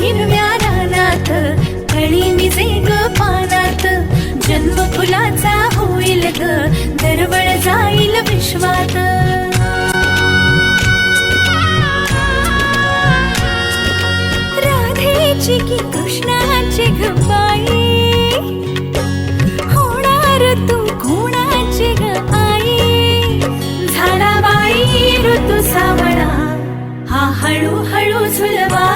हिरव्या रानात फळी मिजे ग पानात. जन्म फुलाचा होईल ग दरवळ जाईल विश्वात. राधेची की कृष्णाची गबाई होणार तू कोणाची ग आई झाडाबाई ऋतू सावळा हा हळूहळू झुलवा